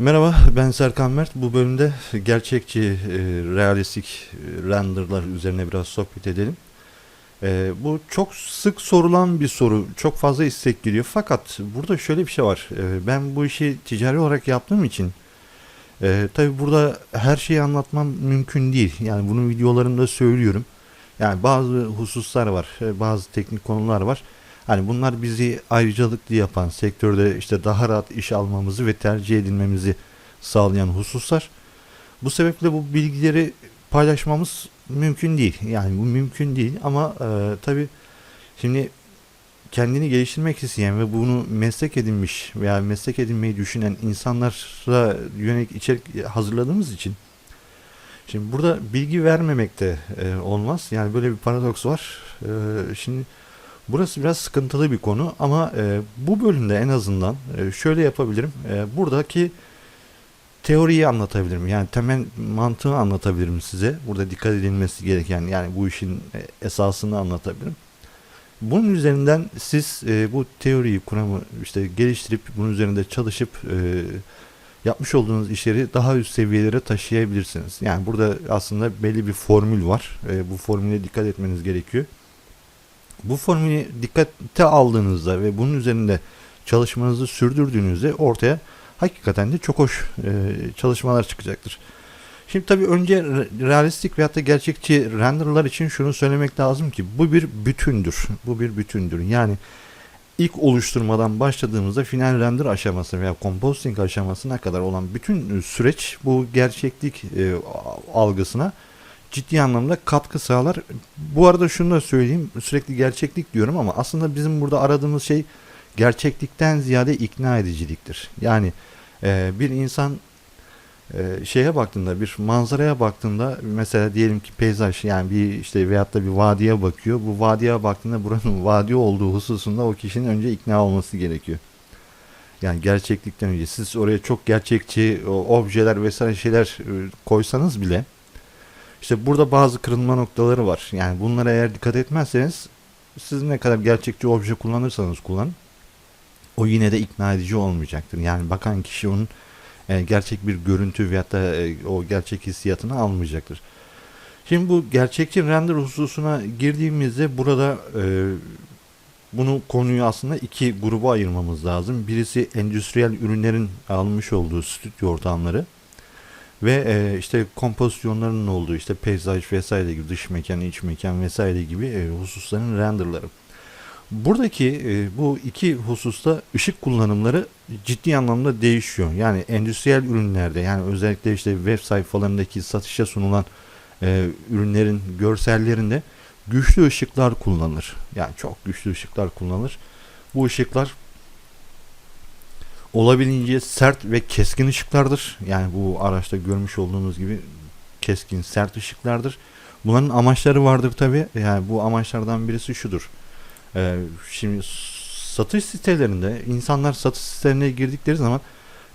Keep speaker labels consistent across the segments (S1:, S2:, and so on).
S1: Merhaba, ben Serkan Mert. Bu bölümde gerçekçi, e, realistik e, renderlar üzerine biraz sohbet edelim. E, bu çok sık sorulan bir soru, çok fazla istek geliyor. Fakat burada şöyle bir şey var. E, ben bu işi ticari olarak yaptığım için, e, tabii burada her şeyi anlatmam mümkün değil. Yani bunu videolarımda söylüyorum. Yani bazı hususlar var, e, bazı teknik konular var. Hani bunlar bizi ayrıcalıklı yapan, sektörde işte daha rahat iş almamızı ve tercih edilmemizi sağlayan hususlar. Bu sebeple bu bilgileri paylaşmamız mümkün değil. Yani bu mümkün değil ama e, tabii şimdi kendini geliştirmek isteyen ve bunu meslek edinmiş veya meslek edinmeyi düşünen insanlara yönelik içerik hazırladığımız için şimdi burada bilgi vermemek de e, olmaz. Yani böyle bir paradoks var. E, şimdi Burası biraz sıkıntılı bir konu ama e, bu bölümde en azından e, şöyle yapabilirim. E, buradaki teoriyi anlatabilirim. Yani temel mantığı anlatabilirim size. Burada dikkat edilmesi gereken yani bu işin e, esasını anlatabilirim. Bunun üzerinden siz e, bu teoriyi, kuramı işte geliştirip bunun üzerinde çalışıp e, yapmış olduğunuz işleri daha üst seviyelere taşıyabilirsiniz. Yani burada aslında belli bir formül var. E, bu formüle dikkat etmeniz gerekiyor. Bu formülü dikkate aldığınızda ve bunun üzerinde çalışmanızı sürdürdüğünüzde ortaya hakikaten de çok hoş e, çalışmalar çıkacaktır. Şimdi tabii önce realistik veyahut da gerçekçi renderlar için şunu söylemek lazım ki bu bir bütündür. Bu bir bütündür. Yani ilk oluşturmadan başladığımızda final render aşaması veya composting aşamasına kadar olan bütün süreç bu gerçeklik e, algısına ciddi anlamda katkı sağlar. Bu arada şunu da söyleyeyim. Sürekli gerçeklik diyorum ama aslında bizim burada aradığımız şey gerçeklikten ziyade ikna ediciliktir. Yani e, bir insan e, şeye baktığında bir manzaraya baktığında mesela diyelim ki peyzaj yani bir işte veyahut da bir vadiye bakıyor. Bu vadiye baktığında buranın vadi olduğu hususunda o kişinin önce ikna olması gerekiyor. Yani gerçeklikten önce siz oraya çok gerçekçi objeler vesaire şeyler e, koysanız bile işte burada bazı kırılma noktaları var. Yani bunlara eğer dikkat etmezseniz siz ne kadar gerçekçi obje kullanırsanız kullanın o yine de ikna edici olmayacaktır. Yani bakan kişi onun e, gerçek bir görüntü veyahut da e, o gerçek hissiyatını almayacaktır. Şimdi bu gerçekçi render hususuna girdiğimizde burada e, bunu konuyu aslında iki gruba ayırmamız lazım. Birisi endüstriyel ürünlerin almış olduğu stüdyo ortamları ve e, işte kompozisyonlarının olduğu işte peyzaj vesaire gibi dış mekan, iç mekan vesaire gibi e, hususların renderları. Buradaki e, bu iki hususta ışık kullanımları ciddi anlamda değişiyor. Yani endüstriyel ürünlerde yani özellikle işte web sayfalarındaki satışa sunulan e, ürünlerin görsellerinde güçlü ışıklar kullanılır. Yani çok güçlü ışıklar kullanılır. Bu ışıklar olabildiğince sert ve keskin ışıklardır. Yani bu araçta görmüş olduğunuz gibi keskin sert ışıklardır. Bunların amaçları vardır tabi. Yani bu amaçlardan birisi şudur. Ee, şimdi satış sitelerinde insanlar satış sitelerine girdikleri zaman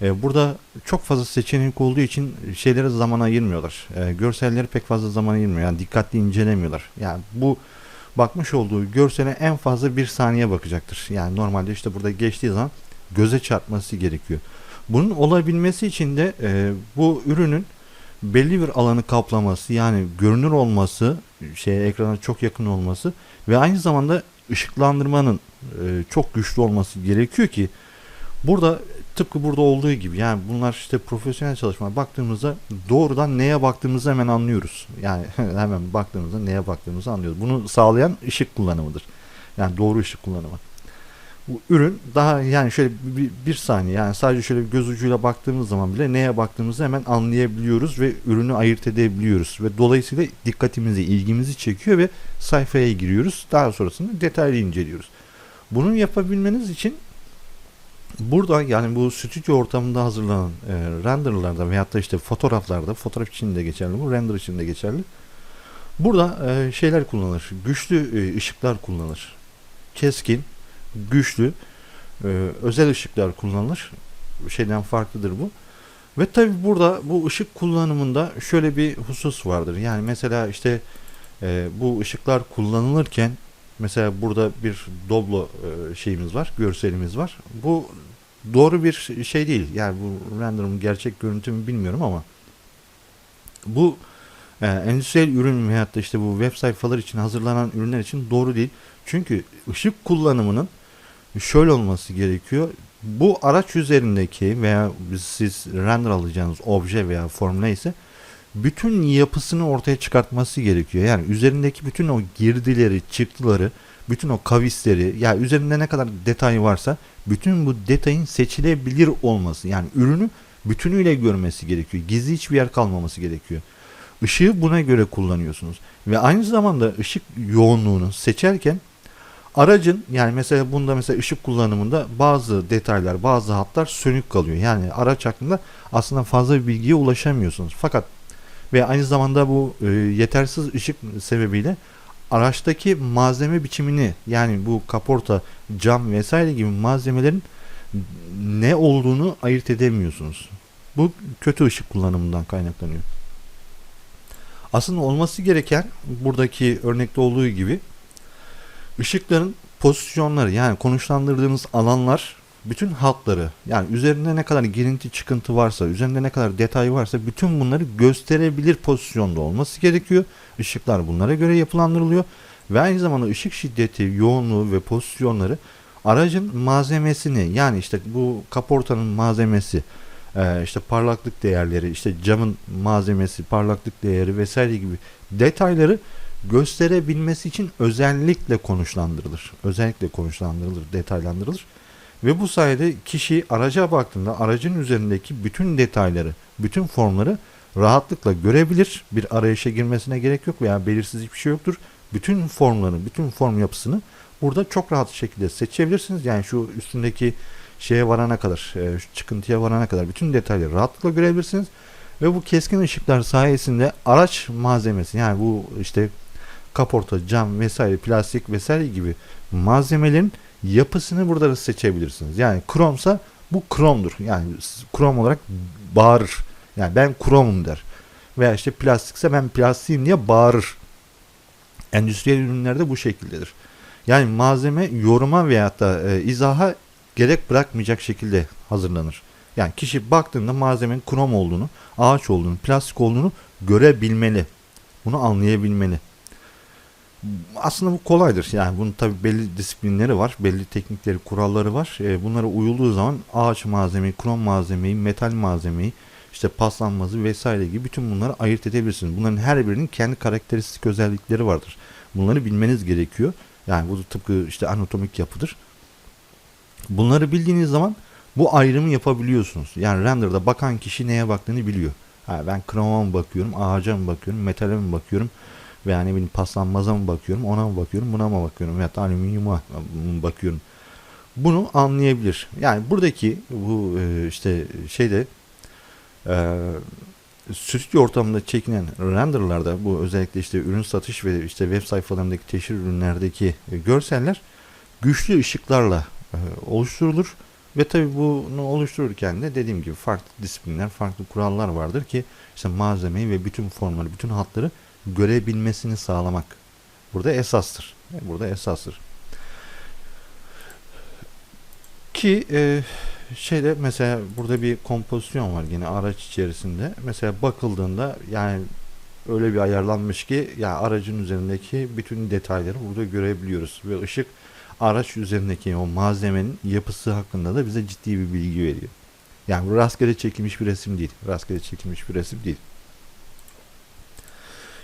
S1: e, burada çok fazla seçenek olduğu için şeylere zaman ayırmıyorlar. E, görselleri pek fazla zaman ayırmıyor. Yani dikkatli incelemiyorlar. Yani bu bakmış olduğu görsele en fazla bir saniye bakacaktır. Yani normalde işte burada geçtiği zaman göze çarpması gerekiyor. Bunun olabilmesi için de e, bu ürünün belli bir alanı kaplaması yani görünür olması, şeye ekrana çok yakın olması ve aynı zamanda ışıklandırmanın e, çok güçlü olması gerekiyor ki burada tıpkı burada olduğu gibi yani bunlar işte profesyonel çalışma baktığımızda doğrudan neye baktığımızı hemen anlıyoruz. Yani hemen baktığımızda neye baktığımızı anlıyoruz. Bunu sağlayan ışık kullanımıdır. Yani doğru ışık kullanımı bu ürün daha yani şöyle bir, bir saniye yani sadece şöyle göz ucuyla baktığımız zaman bile neye baktığımızı hemen anlayabiliyoruz ve ürünü ayırt edebiliyoruz ve dolayısıyla dikkatimizi, ilgimizi çekiyor ve sayfaya giriyoruz. Daha sonrasında detaylı inceliyoruz. Bunu yapabilmeniz için burada yani bu stüdyo ortamında hazırlanan e, renderlarda veyahut da işte fotoğraflarda, fotoğraf için de geçerli bu, render için de geçerli. Burada e, şeyler kullanılır, güçlü e, ışıklar kullanılır. Keskin, güçlü e, özel ışıklar kullanılır. Şeyden farklıdır bu. Ve tabi burada bu ışık kullanımında şöyle bir husus vardır. Yani mesela işte e, bu ışıklar kullanılırken mesela burada bir Doblo e, şeyimiz var, görselimiz var. Bu doğru bir şey değil. Yani bu render'ın gerçek görüntü mü bilmiyorum ama bu e, endüstriyel ürün veyahut da işte bu web sayfalar için hazırlanan ürünler için doğru değil. Çünkü ışık kullanımının şöyle olması gerekiyor. Bu araç üzerindeki veya siz render alacağınız obje veya form neyse bütün yapısını ortaya çıkartması gerekiyor. Yani üzerindeki bütün o girdileri, çıktıları, bütün o kavisleri, yani üzerinde ne kadar detay varsa bütün bu detayın seçilebilir olması. Yani ürünü bütünüyle görmesi gerekiyor. Gizli hiçbir yer kalmaması gerekiyor. Işığı buna göre kullanıyorsunuz. Ve aynı zamanda ışık yoğunluğunu seçerken aracın yani mesela bunda mesela ışık kullanımında bazı detaylar, bazı hatlar sönük kalıyor. Yani araç hakkında aslında fazla bir bilgiye ulaşamıyorsunuz. Fakat ve aynı zamanda bu e, yetersiz ışık sebebiyle araçtaki malzeme biçimini yani bu kaporta, cam vesaire gibi malzemelerin ne olduğunu ayırt edemiyorsunuz. Bu kötü ışık kullanımından kaynaklanıyor. Aslında olması gereken buradaki örnekte olduğu gibi ışıkların pozisyonları yani konuşlandırdığınız alanlar bütün hatları yani üzerinde ne kadar girinti çıkıntı varsa üzerinde ne kadar detay varsa bütün bunları gösterebilir pozisyonda olması gerekiyor. Işıklar bunlara göre yapılandırılıyor ve aynı zamanda ışık şiddeti, yoğunluğu ve pozisyonları aracın malzemesini yani işte bu kaportanın malzemesi e, işte parlaklık değerleri işte camın malzemesi parlaklık değeri vesaire gibi detayları gösterebilmesi için özellikle konuşlandırılır. Özellikle konuşlandırılır, detaylandırılır. Ve bu sayede kişi araca baktığında aracın üzerindeki bütün detayları, bütün formları rahatlıkla görebilir. Bir arayışa girmesine gerek yok veya belirsiz hiçbir şey yoktur. Bütün formları, bütün form yapısını burada çok rahat şekilde seçebilirsiniz. Yani şu üstündeki şeye varana kadar, e, şu çıkıntıya varana kadar bütün detayları rahatlıkla görebilirsiniz. Ve bu keskin ışıklar sayesinde araç malzemesi yani bu işte kaporta, cam vesaire, plastik vesaire gibi malzemelerin yapısını burada da seçebilirsiniz. Yani kromsa bu kromdur. Yani krom olarak bağırır. Yani ben kromum der. Veya işte plastikse ben plastiğim diye bağırır. Endüstriyel ürünlerde bu şekildedir. Yani malzeme yoruma veyahut da e, izaha gerek bırakmayacak şekilde hazırlanır. Yani kişi baktığında malzemenin krom olduğunu, ağaç olduğunu, plastik olduğunu görebilmeli. Bunu anlayabilmeli aslında bu kolaydır. Yani bunun tabi belli disiplinleri var, belli teknikleri, kuralları var. E, bunlara uyulduğu zaman ağaç malzemeyi, krom malzemeyi, metal malzemeyi, işte paslanmazı vesaire gibi bütün bunları ayırt edebilirsiniz. Bunların her birinin kendi karakteristik özellikleri vardır. Bunları bilmeniz gerekiyor. Yani bu tıpkı işte anatomik yapıdır. Bunları bildiğiniz zaman bu ayrımı yapabiliyorsunuz. Yani renderda bakan kişi neye baktığını biliyor. Ha, ben kroma mı bakıyorum, ağaca mı bakıyorum, metale mi bakıyorum, veya ne bileyim paslanmaza mı bakıyorum, ona mı bakıyorum, buna mı bakıyorum veya alüminyuma mı bakıyorum. Bunu anlayabilir. Yani buradaki bu e, işte şeyde e, stüdyo ortamında çekilen renderlarda bu özellikle işte ürün satış ve işte web sayfalarındaki teşhir ürünlerdeki e, görseller güçlü ışıklarla e, oluşturulur. Ve tabi bunu oluştururken de dediğim gibi farklı disiplinler, farklı kurallar vardır ki işte malzemeyi ve bütün formları, bütün hatları görebilmesini sağlamak burada esastır. Burada esastır. Ki e, şeyde mesela burada bir kompozisyon var yine araç içerisinde. Mesela bakıldığında yani öyle bir ayarlanmış ki ya aracın üzerindeki bütün detayları burada görebiliyoruz ve ışık araç üzerindeki o malzemenin yapısı hakkında da bize ciddi bir bilgi veriyor. Yani bu rastgele çekilmiş bir resim değil. Rastgele çekilmiş bir resim değil.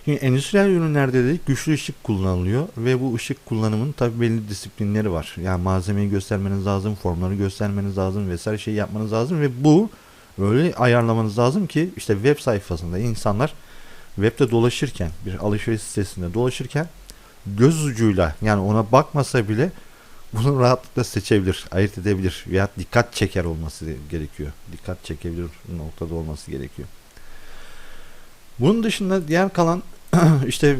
S1: Şimdi endüstriyel ürünlerde de güçlü ışık kullanılıyor ve bu ışık kullanımının tabi belli disiplinleri var. Yani malzemeyi göstermeniz lazım, formları göstermeniz lazım vesaire şey yapmanız lazım ve bu böyle ayarlamanız lazım ki işte web sayfasında insanlar webde dolaşırken bir alışveriş sitesinde dolaşırken göz ucuyla yani ona bakmasa bile bunu rahatlıkla seçebilir, ayırt edebilir veya dikkat çeker olması gerekiyor. Dikkat çekebilir noktada olması gerekiyor. Bunun dışında diğer kalan işte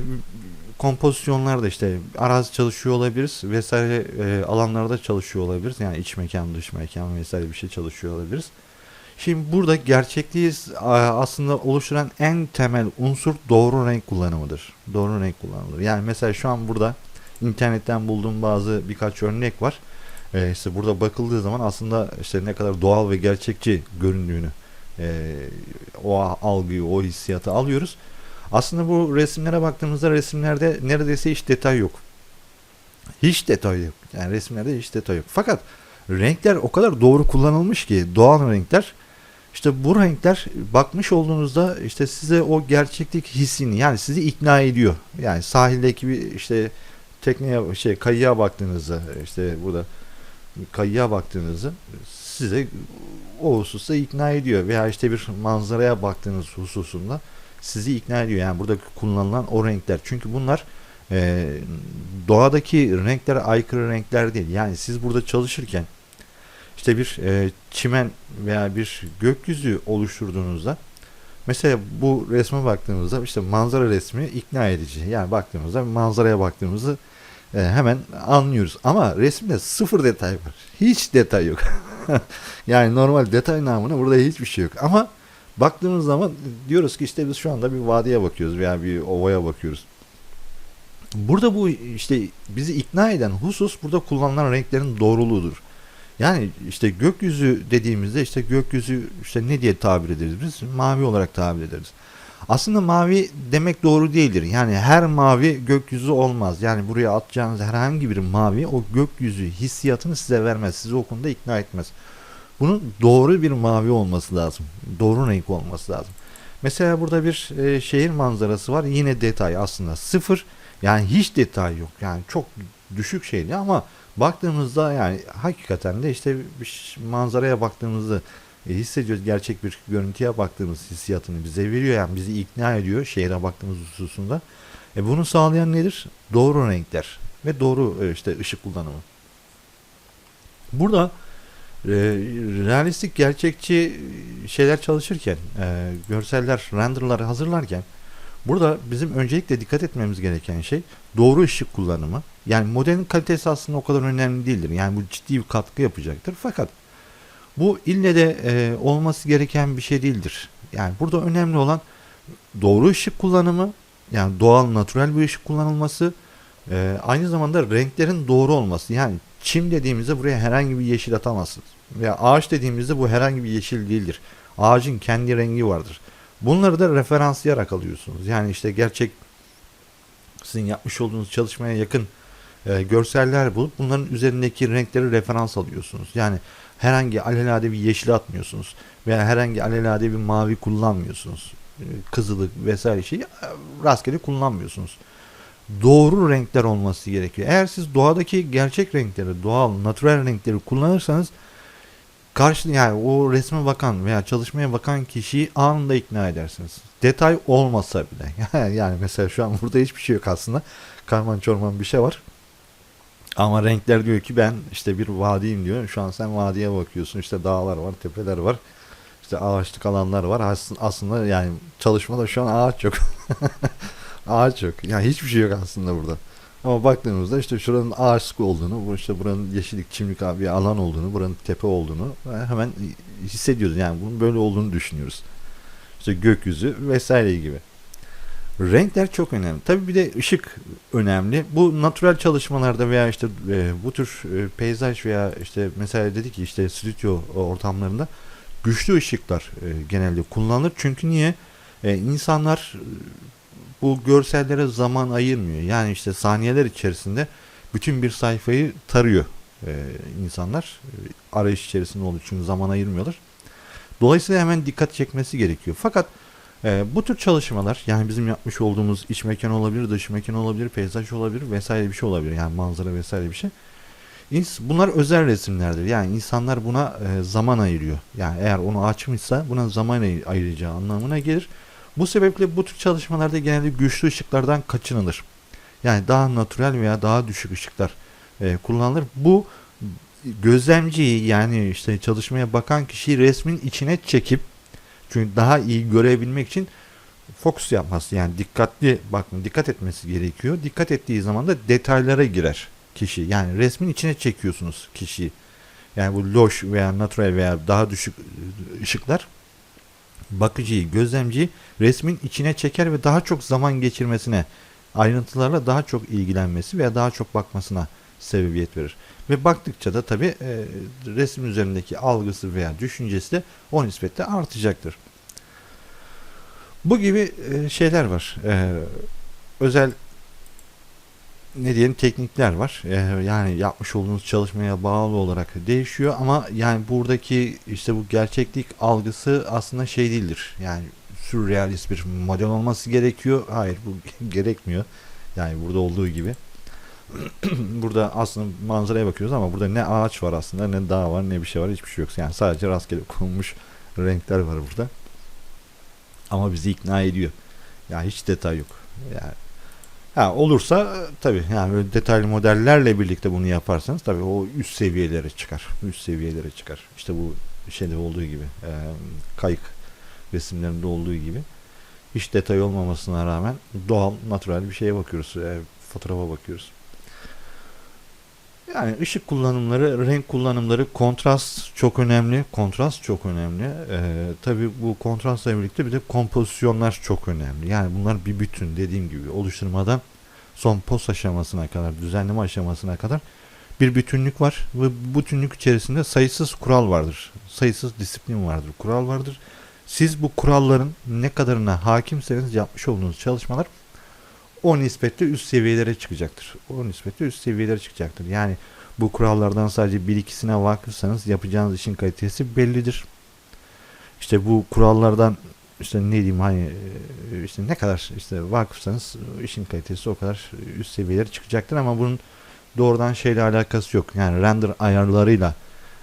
S1: kompozisyonlarda işte arazi çalışıyor olabiliriz vesaire e, alanlarda çalışıyor olabiliriz. Yani iç mekan, dış mekan vesaire bir şey çalışıyor olabiliriz. Şimdi burada gerçekliği aslında oluşturan en temel unsur doğru renk kullanımıdır. Doğru renk kullanılır. Yani mesela şu an burada internetten bulduğum bazı birkaç örnek var. E, işte burada bakıldığı zaman aslında işte ne kadar doğal ve gerçekçi göründüğünü e, o algıyı, o hissiyatı alıyoruz. Aslında bu resimlere baktığımızda resimlerde neredeyse hiç detay yok. Hiç detay yok. Yani resimlerde hiç detay yok. Fakat renkler o kadar doğru kullanılmış ki doğal renkler işte bu renkler bakmış olduğunuzda işte size o gerçeklik hissini yani sizi ikna ediyor. Yani sahildeki bir işte tekneye şey kayığa baktığınızda işte burada kayığa baktığınızda size o hususta ikna ediyor veya işte bir manzaraya baktığınız hususunda sizi ikna ediyor. Yani burada kullanılan o renkler. Çünkü bunlar e, doğadaki renklere aykırı renkler değil. Yani siz burada çalışırken işte bir e, çimen veya bir gökyüzü oluşturduğunuzda mesela bu resme baktığımızda işte manzara resmi ikna edici. Yani baktığımızda manzaraya baktığımızda e, hemen anlıyoruz. Ama resimde sıfır detay var. Hiç detay yok. yani normal detay namına burada hiçbir şey yok. Ama baktığımız zaman diyoruz ki işte biz şu anda bir vadiye bakıyoruz veya bir ovaya bakıyoruz. Burada bu işte bizi ikna eden husus burada kullanılan renklerin doğruluğudur. Yani işte gökyüzü dediğimizde işte gökyüzü işte ne diye tabir ederiz biz? Mavi olarak tabir ederiz. Aslında mavi demek doğru değildir. Yani her mavi gökyüzü olmaz. Yani buraya atacağınız herhangi bir mavi o gökyüzü hissiyatını size vermez. Sizi o konuda ikna etmez. Bunun doğru bir mavi olması lazım. Doğru renk olması lazım. Mesela burada bir e, şehir manzarası var. Yine detay aslında sıfır. Yani hiç detay yok. Yani çok düşük şeyli ama baktığımızda yani hakikaten de işte bir manzaraya baktığımızda e, hissediyoruz. Gerçek bir görüntüye baktığımız hissiyatını bize veriyor. Yani bizi ikna ediyor şehre baktığımız hususunda. E bunu sağlayan nedir? Doğru renkler ve doğru e, işte ışık kullanımı. Burada e, realistik gerçekçi şeyler çalışırken e, görseller renderları hazırlarken burada bizim öncelikle dikkat etmemiz gereken şey doğru ışık kullanımı. Yani modelin kalitesi aslında o kadar önemli değildir. Yani bu ciddi bir katkı yapacaktır. Fakat bu ille de e, olması gereken bir şey değildir. Yani burada önemli olan doğru ışık kullanımı, yani doğal, natürel bir ışık kullanılması, e, aynı zamanda renklerin doğru olması. Yani çim dediğimizde buraya herhangi bir yeşil atamazsınız. Veya ağaç dediğimizde bu herhangi bir yeşil değildir. Ağacın kendi rengi vardır. Bunları da referanslayarak alıyorsunuz. Yani işte gerçek sizin yapmış olduğunuz çalışmaya yakın e, görseller bulup bunların üzerindeki renkleri referans alıyorsunuz. Yani herhangi alelade bir yeşil atmıyorsunuz veya herhangi alelade bir mavi kullanmıyorsunuz. E, kızılık vesaire şeyi e, rastgele kullanmıyorsunuz. Doğru renkler olması gerekiyor. Eğer siz doğadaki gerçek renkleri, doğal, natürel renkleri kullanırsanız karşı yani o resme bakan veya çalışmaya bakan kişiyi anında ikna edersiniz. Detay olmasa bile. yani mesela şu an burada hiçbir şey yok aslında. Karman çorman bir şey var. Ama renkler diyor ki ben işte bir vadiyim diyor. Şu an sen vadiye bakıyorsun. İşte dağlar var, tepeler var. İşte ağaçlık alanlar var. Aslında yani çalışmada şu an ağaç yok. ağaç yok. Yani hiçbir şey yok aslında burada. Ama baktığımızda işte şuranın ağaçlık olduğunu, işte buranın yeşillik, çimlik bir alan olduğunu, buranın tepe olduğunu hemen hissediyoruz. Yani bunun böyle olduğunu düşünüyoruz. İşte gökyüzü vesaire gibi. Renkler çok önemli. Tabii bir de ışık önemli. Bu natürel çalışmalarda veya işte e, bu tür e, peyzaj veya işte mesela dedik ki işte stüdyo ortamlarında güçlü ışıklar e, genelde kullanılır. Çünkü niye? E, insanlar bu görsellere zaman ayırmıyor. Yani işte saniyeler içerisinde bütün bir sayfayı tarıyor e, insanlar. E, arayış içerisinde olduğu için zaman ayırmıyorlar. Dolayısıyla hemen dikkat çekmesi gerekiyor. Fakat e, bu tür çalışmalar yani bizim yapmış olduğumuz iç mekan olabilir, dış mekan olabilir, peyzaj olabilir vesaire bir şey olabilir. Yani manzara vesaire bir şey. Bunlar özel resimlerdir. Yani insanlar buna e, zaman ayırıyor. Yani eğer onu açmışsa buna zaman ayıracağı anlamına gelir. Bu sebeple bu tür çalışmalarda genelde güçlü ışıklardan kaçınılır. Yani daha natürel veya daha düşük ışıklar e, kullanılır. Bu gözlemciyi yani işte çalışmaya bakan kişiyi resmin içine çekip çünkü daha iyi görebilmek için fokus yapması yani dikkatli bakın dikkat etmesi gerekiyor. Dikkat ettiği zaman da detaylara girer kişi. Yani resmin içine çekiyorsunuz kişiyi. Yani bu loş veya natural veya daha düşük ışıklar bakıcıyı, gözlemciyi resmin içine çeker ve daha çok zaman geçirmesine, ayrıntılarla daha çok ilgilenmesi veya daha çok bakmasına sebebiyet verir. Ve baktıkça da tabi resim üzerindeki algısı veya düşüncesi de o nispetle artacaktır. Bu gibi e, şeyler var. E, özel ne diyelim teknikler var. E, yani yapmış olduğunuz çalışmaya bağlı olarak değişiyor ama yani buradaki işte bu gerçeklik algısı aslında şey değildir. Yani sürrealist bir model olması gerekiyor. Hayır bu gerekmiyor. Yani burada olduğu gibi. burada aslında manzaraya bakıyoruz ama burada ne ağaç var aslında ne dağ var ne bir şey var hiçbir şey yok. Yani sadece rastgele konulmuş renkler var burada. Ama bizi ikna ediyor. Ya hiç detay yok. Yani ha olursa tabii yani böyle detaylı modellerle birlikte bunu yaparsanız tabii o üst seviyelere çıkar. Üst seviyelere çıkar. İşte bu şeyde olduğu gibi e, kayık resimlerinde olduğu gibi hiç detay olmamasına rağmen doğal, natural bir şeye bakıyoruz. E, fotoğrafa bakıyoruz. Yani ışık kullanımları, renk kullanımları, kontrast çok önemli. Kontrast çok önemli. Ee, tabii bu kontrastla birlikte bir de kompozisyonlar çok önemli. Yani bunlar bir bütün dediğim gibi oluşturmadan son post aşamasına kadar, düzenleme aşamasına kadar bir bütünlük var ve bu bütünlük içerisinde sayısız kural vardır. Sayısız disiplin vardır, kural vardır. Siz bu kuralların ne kadarına hakimseniz yapmış olduğunuz çalışmalar o nispetle üst seviyelere çıkacaktır. O nispetle üst seviyelere çıkacaktır. Yani bu kurallardan sadece bir ikisine vakıfsanız yapacağınız işin kalitesi bellidir. İşte bu kurallardan işte ne diyeyim hani e, işte ne kadar işte vakıfsanız işin kalitesi o kadar üst seviyelere çıkacaktır ama bunun doğrudan şeyle alakası yok. Yani render ayarlarıyla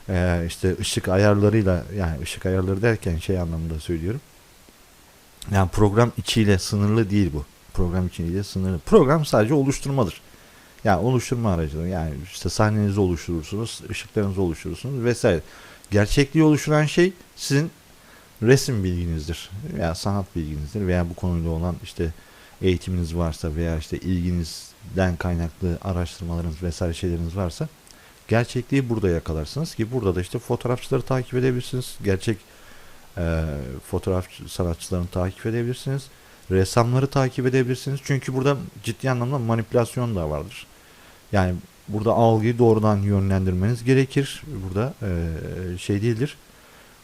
S1: e, işte ışık ayarlarıyla yani ışık ayarları derken şey anlamında söylüyorum. Yani program içiyle sınırlı değil bu program içinde sınırlı. Program sadece oluşturmadır. Yani oluşturma aracıdır. Yani işte sahnenizi oluşturursunuz, ışıklarınızı oluşturursunuz vesaire. Gerçekliği oluşturan şey sizin resim bilginizdir veya sanat bilginizdir veya bu konuyla olan işte eğitiminiz varsa veya işte ilginizden kaynaklı araştırmalarınız vesaire şeyleriniz varsa gerçekliği burada yakalarsınız ki burada da işte fotoğrafçıları takip edebilirsiniz. Gerçek e, fotoğraf sanatçılarını takip edebilirsiniz ressamları takip edebilirsiniz. Çünkü burada ciddi anlamda manipülasyon da vardır. Yani burada algıyı doğrudan yönlendirmeniz gerekir. Burada e, şey değildir.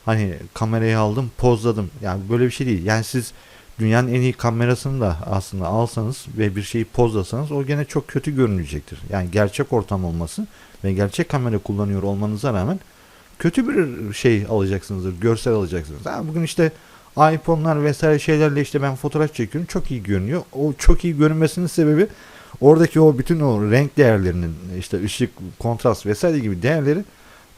S1: Hani kamerayı aldım, pozladım. Yani böyle bir şey değil. Yani siz dünyanın en iyi kamerasını da aslında alsanız ve bir şeyi pozlasanız o gene çok kötü görünecektir. Yani gerçek ortam olması ve gerçek kamera kullanıyor olmanıza rağmen kötü bir şey alacaksınızdır, görsel alacaksınız. Yani bugün işte iPhone'lar vesaire şeylerle işte ben fotoğraf çekiyorum. Çok iyi görünüyor. O çok iyi görünmesinin sebebi oradaki o bütün o renk değerlerinin işte ışık, kontrast vesaire gibi değerleri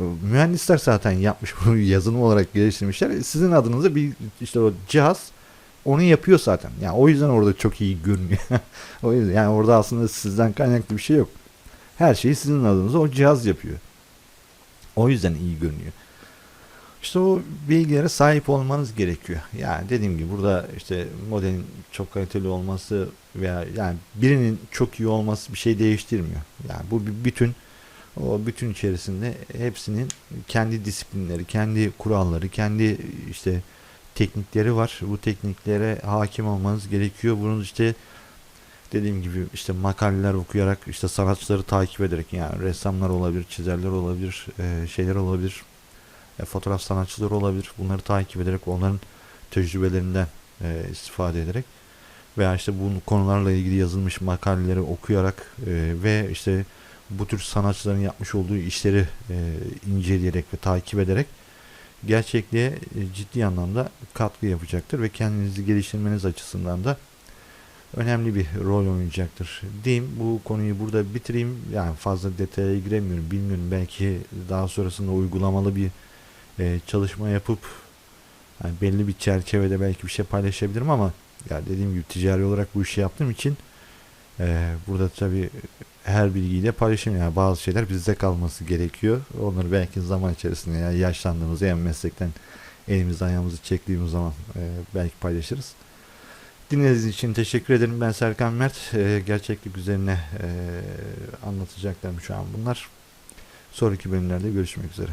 S1: e, mühendisler zaten yapmış bunu yazılım olarak geliştirmişler. Sizin adınıza bir işte o cihaz onu yapıyor zaten. Yani o yüzden orada çok iyi görünüyor. o yüzden yani orada aslında sizden kaynaklı bir şey yok. Her şeyi sizin adınıza o cihaz yapıyor. O yüzden iyi görünüyor. İşte o bilgilere sahip olmanız gerekiyor. Yani dediğim gibi burada işte modelin çok kaliteli olması veya yani birinin çok iyi olması bir şey değiştirmiyor. Yani bu bir bütün o bütün içerisinde hepsinin kendi disiplinleri, kendi kuralları, kendi işte teknikleri var. Bu tekniklere hakim olmanız gerekiyor. Bunun işte dediğim gibi işte makaleler okuyarak, işte sanatçıları takip ederek yani ressamlar olabilir, çizerler olabilir, şeyler olabilir e, fotoğraf sanatçıları olabilir. Bunları takip ederek onların tecrübelerinden e, istifade ederek veya işte bu konularla ilgili yazılmış makaleleri okuyarak e, ve işte bu tür sanatçıların yapmış olduğu işleri e, inceleyerek ve takip ederek gerçekliğe e, ciddi anlamda katkı yapacaktır ve kendinizi geliştirmeniz açısından da önemli bir rol oynayacaktır. Diyeyim bu konuyu burada bitireyim. Yani fazla detaya giremiyorum. Bilmiyorum belki daha sonrasında uygulamalı bir e, çalışma yapıp yani belli bir çerçevede belki bir şey paylaşabilirim ama ya dediğim gibi ticari olarak bu işi yaptığım için e, burada tabi her bilgiyi de paylaşayım yani bazı şeyler bizde kalması gerekiyor. Onları belki zaman içerisinde yani yaşlandığımız yani meslekten elimizi ayağımızı çektiğimiz zaman e, belki paylaşırız. Dinlediğiniz için teşekkür ederim. Ben Serkan Mert. E, gerçeklik üzerine e, anlatacaklarım şu an bunlar. Sonraki bölümlerde görüşmek üzere.